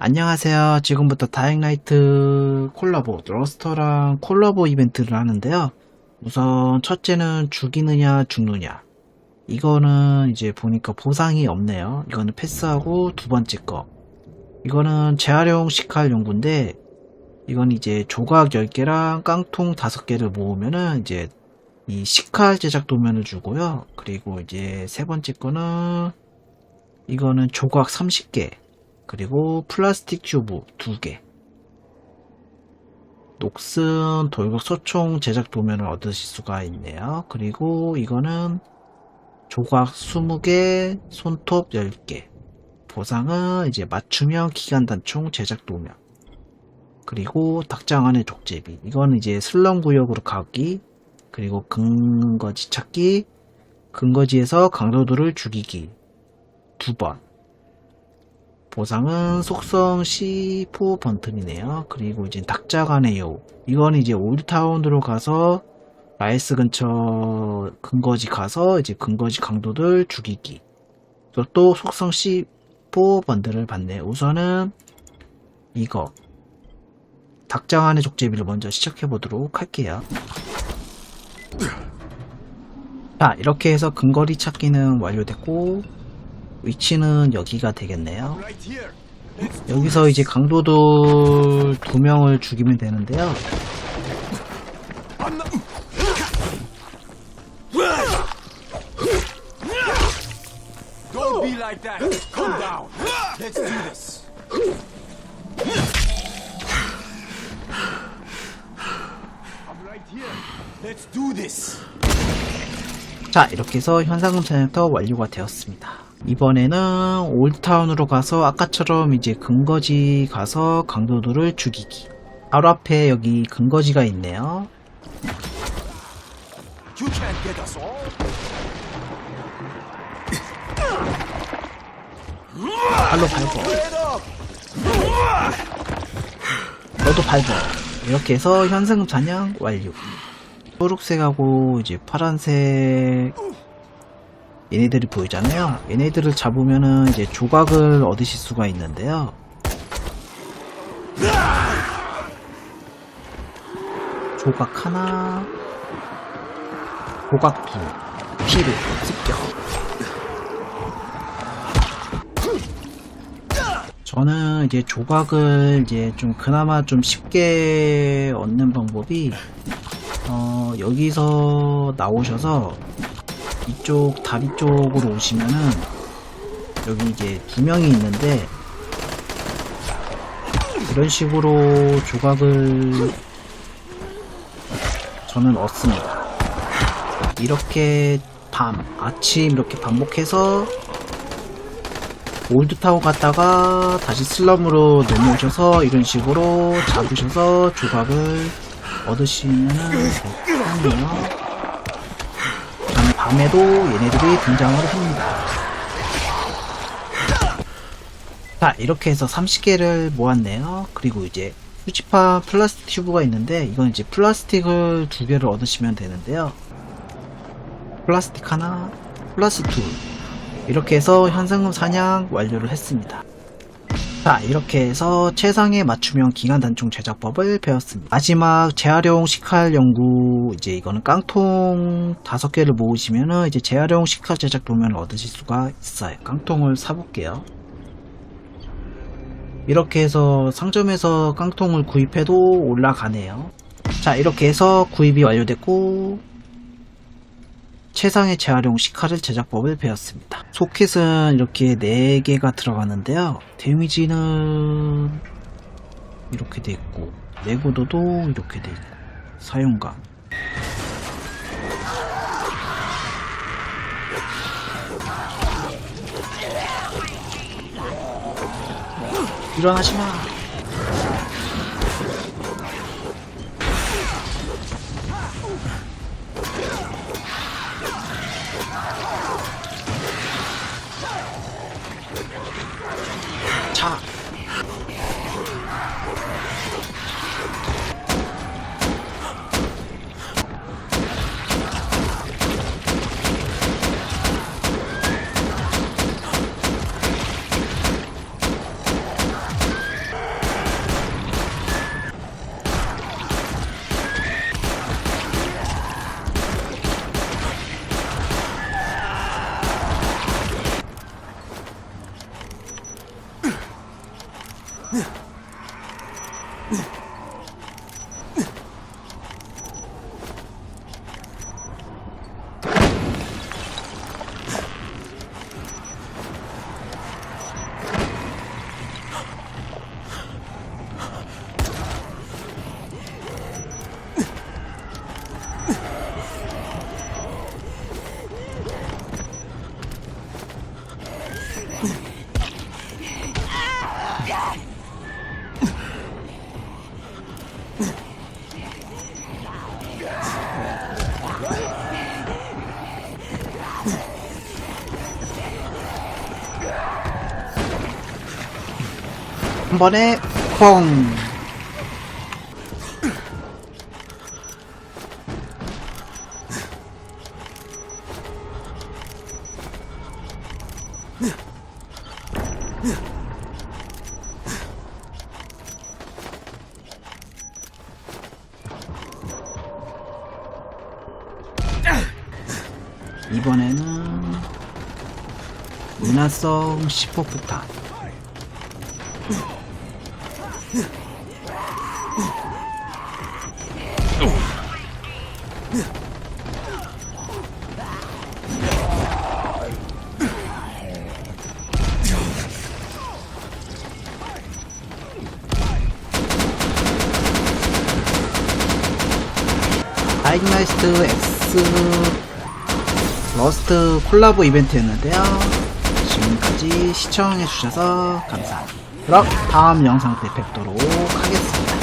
안녕하세요. 지금부터 다잉라이트 콜라보, 러스터랑 콜라보 이벤트를 하는데요. 우선 첫째는 죽이느냐 죽느냐. 이거는 이제 보니까 보상이 없네요. 이거는 패스하고 두 번째 거. 이거는 재활용 식칼 연구인데 이건 이제 조각 10개랑 깡통 5개를 모으면은 이제 이 식칼 제작 도면을 주고요. 그리고 이제 세 번째 거는 이거는 조각 30개. 그리고 플라스틱 튜브 2개. 녹슨 돌격 소총 제작 도면을 얻으실 수가 있네요. 그리고 이거는 조각 20개, 손톱 10개. 보상은 이제 맞춤형 기간 단총 제작 도면. 그리고 닭장 안의 족제비. 이거는 이제 슬럼 구역으로 가기. 그리고 근거지 찾기. 근거지에서 강도들을 죽이기. 두 번. 보상은 속성 C4 번튼이네요. 그리고 이제 닭자간의 여우. 이건 이제 올드타운으로 가서 라이스 근처 근거지 가서 이제 근거지 강도들 죽이기. 또, 또 속성 C4 번들을 받네. 우선은 이거. 닭자간의 족제비를 먼저 시작해 보도록 할게요. 자, 이렇게 해서 근거리 찾기는 완료됐고, 위치는 여기가 되겠네요. 여기서 이제 강도들 두 명을 죽이면 되는데요. 자, 이렇게 해서 현상금 차량터 완료가 되었습니다. 이번에는 올드타운으로 가서 아까처럼 이제 근거지 가서 강도들을 죽이기. 바로 앞에 여기 근거지가 있네요. 발로 밟어. 너도 밟어. 이렇게 해서 현상금 잔양 완료. 초록색하고 이제 파란색 얘네들이 보이잖아요. 얘네들을 잡으면은 이제 조각을 얻으실 수가 있는데요. 조각 하나, 조각 둘, 피를 습격. 저는 이제 조각을 이제 좀 그나마 좀 쉽게 얻는 방법이 어 여기서 나오셔서 이쪽 다리 쪽으로 오시면은 여기 이제 두 명이 있는데 이런 식으로 조각을 저는 얻습니다. 이렇게 밤, 아침 이렇게 반복해서 올드타워 갔다가 다시 슬럼으로 넘어오셔서 이런 식으로 잡으셔서 조각을 얻으시면 되겠네요. 밤에도 얘네들이 등장을 합니다. 자, 이렇게 해서 30개를 모았네요. 그리고 이제 수집한 플라스틱 튜브가 있는데 이건 이제 플라스틱을 두 개를 얻으시면 되는데요. 플라스틱 하나, 플러스 둘. 이렇게 해서 현상금 사냥 완료를 했습니다. 자, 이렇게 해서 최상의 맞춤형 기간 단총 제작법을 배웠습니다. 마지막 재활용 식칼 연구, 이제 이거는 깡통 5개를 모으시면은 이제 재활용 식칼 제작 도면을 얻으실 수가 있어요. 깡통을 사볼게요. 이렇게 해서 상점에서 깡통을 구입해도 올라가네요. 자, 이렇게 해서 구입이 완료됐고, 최상의 재활용 식칼을 제작법을 배웠습니다. 소켓은 이렇게 4개가 들어가는데요. 데미지는 이렇게 돼 있고 내구도도 이렇게 돼 있고 사용감 일어나지 마. 자. 한 번에 뻥 이번에는 문화성 10호 폭탄 다이그나이스트 X 러스트 콜라보 이벤트였는데요. 지금까지 시청해주셔서 감사합니다. 그럼 다음 영상 때 뵙도록 하겠습니다.